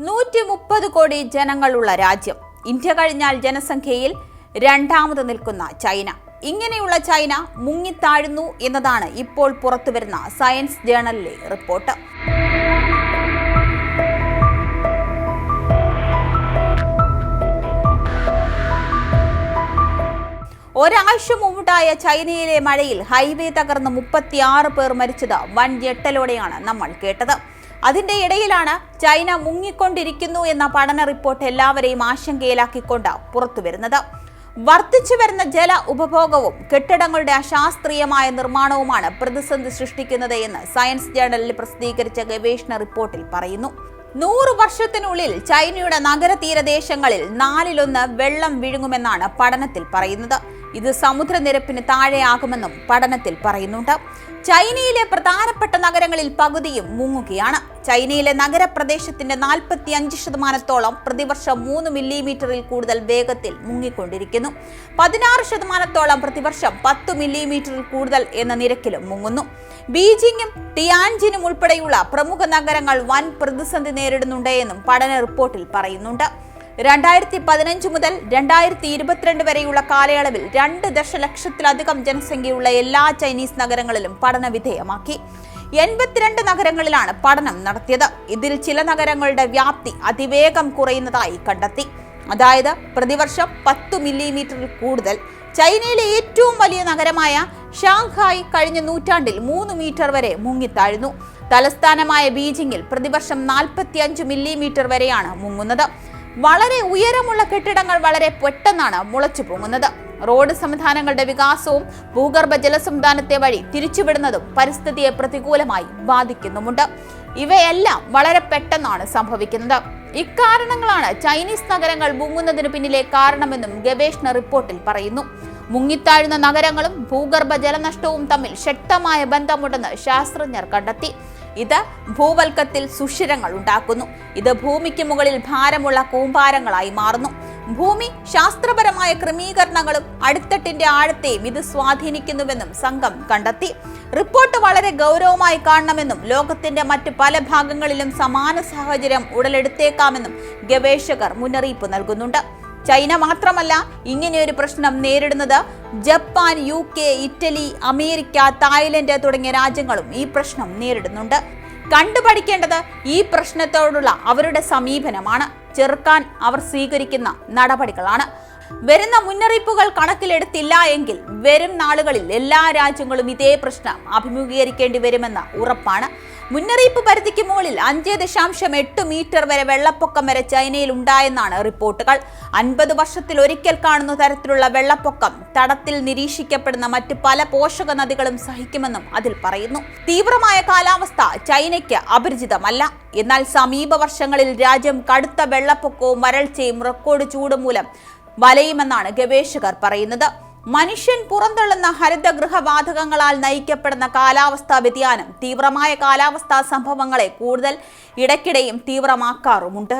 നൂറ്റി മുപ്പത് കോടി ജനങ്ങളുള്ള രാജ്യം. ഇന്ത്യ കഴിഞ്ഞാൽ ജനസംഖ്യയിൽ രണ്ടാമത് നിൽക്കുന്ന ചൈന. ഇങ്ങനെയുള്ള ചൈന മുങ്ങിത്താഴുന്നു എന്നതാണ് ഇപ്പോൾ പുറത്തുവരുന്ന സയൻസ് ജേണലിലെ റിപ്പോർട്ട്. ഒരാഴ്ച മുമ്പുണ്ടായ ചൈനയിലെ മഴയിൽ ഹൈവേ തകർന്ന് മുപ്പത്തിയാറ് പേർ മരിച്ചത് വൻ ഞെട്ടലോടെയാണ് നമ്മൾ കേട്ടത്. അതിന്റെ ഇടയിലാണ് ചൈന മുങ്ങിക്കൊണ്ടിരിക്കുന്നു എന്ന പഠന റിപ്പോർട്ട് എല്ലാവരെയും ആശങ്കയിലാക്കിക്കൊണ്ട് പുറത്തുവരുന്നത് വർദ്ധിച്ചു വരുന്ന ജല ഉപഭോഗവും കെട്ടിടങ്ങളുടെ അശാസ്ത്രീയമായ നിർമ്മാണവുമാണ് പ്രതിസന്ധി സൃഷ്ടിക്കുന്നത് എന്ന് സയൻസ് ജേണലിൽ പ്രസിദ്ധീകരിച്ച ഗവേഷണ റിപ്പോർട്ടിൽ പറയുന്നു. നൂറ് വർഷത്തിനുള്ളിൽ ചൈനയുടെ നഗര തീരദേശങ്ങളിൽ നാലിലൊന്ന് വെള്ളം വിഴുങ്ങുമെന്നാണ് പഠനത്തിൽ പറയുന്നത്. ഇത് സമുദ്രനിരപ്പിന് താഴെയാകുമെന്നും പഠനത്തിൽ പറയുന്നുണ്ട്. ചൈനയിലെ പ്രധാനപ്പെട്ട നഗരങ്ങളിൽ പകുതിയും മുങ്ങുകയാണ്. ചൈനയിലെ നഗരപ്രദേശത്തിന്റെ നാൽപ്പത്തി അഞ്ച് ശതമാനത്തോളം പ്രതിവർഷം മൂന്ന് മില്ലിമീറ്ററിൽ കൂടുതൽ വേഗത്തിൽ മുങ്ങിക്കൊണ്ടിരിക്കുന്നു. പതിനാറ് ശതമാനത്തോളം പ്രതിവർഷം പത്ത് മില്ലിമീറ്ററിൽ കൂടുതൽ എന്ന നിരക്കിലും മുങ്ങുന്നു. ബീജിംഗും ടിയാൻജിനും ഉൾപ്പെടെയുള്ള പ്രമുഖ നഗരങ്ങൾ വൻ പ്രതിസന്ധി നേരിടുന്നുണ്ട് എന്നും പഠന റിപ്പോർട്ടിൽ പറയുന്നുണ്ട്. രണ്ടായിരത്തി പതിനഞ്ച് മുതൽ രണ്ടായിരത്തി ഇരുപത്തിരണ്ട് വരെയുള്ള കാലയളവിൽ രണ്ട് ദശലക്ഷത്തിലധികം ജനസംഖ്യയുള്ള എല്ലാ ചൈനീസ് നഗരങ്ങളിലും പഠന വിധേയമാക്കി. എൺപത്തിരണ്ട് നഗരങ്ങളിലാണ് പഠനം നടത്തിയത്. ഇതിൽ ചില നഗരങ്ങളുടെ വ്യാപ്തി അതിവേഗം കുറയുന്നതായി കണ്ടെത്തി. അതായത് പ്രതിവർഷം പത്ത് മില്ലിമീറ്ററിൽ കൂടുതൽ. ചൈനയിലെ ഏറ്റവും വലിയ നഗരമായ ഷാങ്ഹായ് കഴിഞ്ഞ നൂറ്റാണ്ടിൽ മൂന്ന് മീറ്റർ വരെ മുങ്ങിത്താഴ്ന്നു. തലസ്ഥാനമായ ബീജിംഗിൽ പ്രതിവർഷം നാൽപ്പത്തി അഞ്ച് മില്ലിമീറ്റർ വരെയാണ് മുങ്ങുന്നത്. വളരെ ഉയരമുള്ള കെട്ടിടങ്ങൾ വളരെ പെട്ടെന്നാണ് മുളച്ചു പൊങ്ങുന്നത്. റോഡ് സംവിധാനങ്ങളുടെ വികാസവും ഭൂഗർഭ ജലസംവിധാനത്തെ വഴി തിരിച്ചുവിടുന്നതും പരിസ്ഥിതിയെ പ്രതികൂലമായി ബാധിക്കുന്നുമുണ്ട്. ഇവയെല്ലാം വളരെ പെട്ടെന്നാണ് സംഭവിക്കുന്നത്. ഇക്കാരണങ്ങളാണ് ചൈനീസ് നഗരങ്ങൾ മുങ്ങുന്നതിന് പിന്നിലെ കാരണമെന്നും ഗവേഷണ റിപ്പോർട്ടിൽ പറയുന്നു. മുങ്ങിത്താഴുന്ന നഗരങ്ങളും ഭൂഗർഭ ജലനഷ്ടവും തമ്മിൽ ശക്തമായ ബന്ധമുണ്ടെന്ന് ശാസ്ത്രജ്ഞർ കണ്ടെത്തി. ഇത് ഭൂവൽക്കത്തിൽ സുഷിരങ്ങൾ ഉണ്ടാക്കുന്നു. ഇത് ഭൂമിക്ക് മുകളിൽ ഭാരമുള്ള കൂമ്പാരങ്ങളായി മാറുന്നു. ഭൂമി ശാസ്ത്രപരമായ ക്രമീകരണങ്ങളും അടുത്തട്ടിന്റെ ആഴത്തെയും ഇത് സ്വാധീനിക്കുന്നുവെന്നും സംഘം കണ്ടെത്തി. റിപ്പോർട്ട് വളരെ ഗൗരവമായി കാണണമെന്നും ലോകത്തിന്റെ മറ്റ് പല ഭാഗങ്ങളിലും സമാന സാഹചര്യം ഉടലെടുത്തേക്കാമെന്നും ഗവേഷകർ മുന്നറിയിപ്പ് നൽകുന്നുണ്ട്. ചൈന മാത്രമല്ല ഇങ്ങനെയൊരു പ്രശ്നം നേരിടുന്നത് Japan U K Italy America Thailand തുടങ്ങിയ രാജ്യങ്ങളും ഈ പ്രശ്നം നേരിടുന്നുണ്ട്. കണ്ടുപഠിക്കേണ്ടത് ഈ പ്രശ്നത്തോടുള്ള അവരുടെ സമീപനമാണ്. ചെറുക്കാൻ അവർ സ്വീകരിക്കുന്ന നടപടികളാണ്. വരുന്ന മുന്നറിയിപ്പുകൾ കണക്കിലെടുത്തില്ല എങ്കിൽ വരും നാളുകളിൽ എല്ലാ രാജ്യങ്ങളും ഇതേ പ്രശ്നം അഭിമുഖീകരിക്കേണ്ടി വരുമെന്ന് ഉറപ്പാണ്. മുന്നറിയിപ്പ് പരിധിക്ക് മുകളിൽ അഞ്ച് ദശാംശം എട്ട് മീറ്റർ വരെ വെള്ളപ്പൊക്കം വരെ ചൈനയിൽ ഉണ്ടായെന്നാണ് റിപ്പോർട്ടുകൾ. അൻപത് വർഷത്തിൽ ഒരിക്കൽ കാണുന്ന തരത്തിലുള്ള വെള്ളപ്പൊക്കം തടത്തിൽ നിരീക്ഷിക്കപ്പെടുന്ന മറ്റ് പല പോഷക നദികളും സഹിക്കുമെന്നും അതിൽ പറയുന്നു. തീവ്രമായ കാലാവസ്ഥ ചൈനയ്ക്ക് അപരിചിതമല്ല. എന്നാൽ സമീപ വർഷങ്ങളിൽ രാജ്യം കടുത്ത വെള്ളപ്പൊക്കവും വരൾച്ചയും റെക്കോർഡ് ചൂട് മൂലം വലയുമെന്നാണ് ഗവേഷകർ പറയുന്നത്. മനുഷ്യൻ പുറന്തള്ളുന്ന ഹരിതഗൃഹവാതകങ്ങളാൽ നയിക്കപ്പെടുന്ന കാലാവസ്ഥാ വ്യതിയാനം തീവ്രമായ കാലാവസ്ഥാ സംഭവങ്ങളെ കൂടുതൽ ഇടയ്ക്കിടെയും തീവ്രമാക്കാറുമുണ്ട്.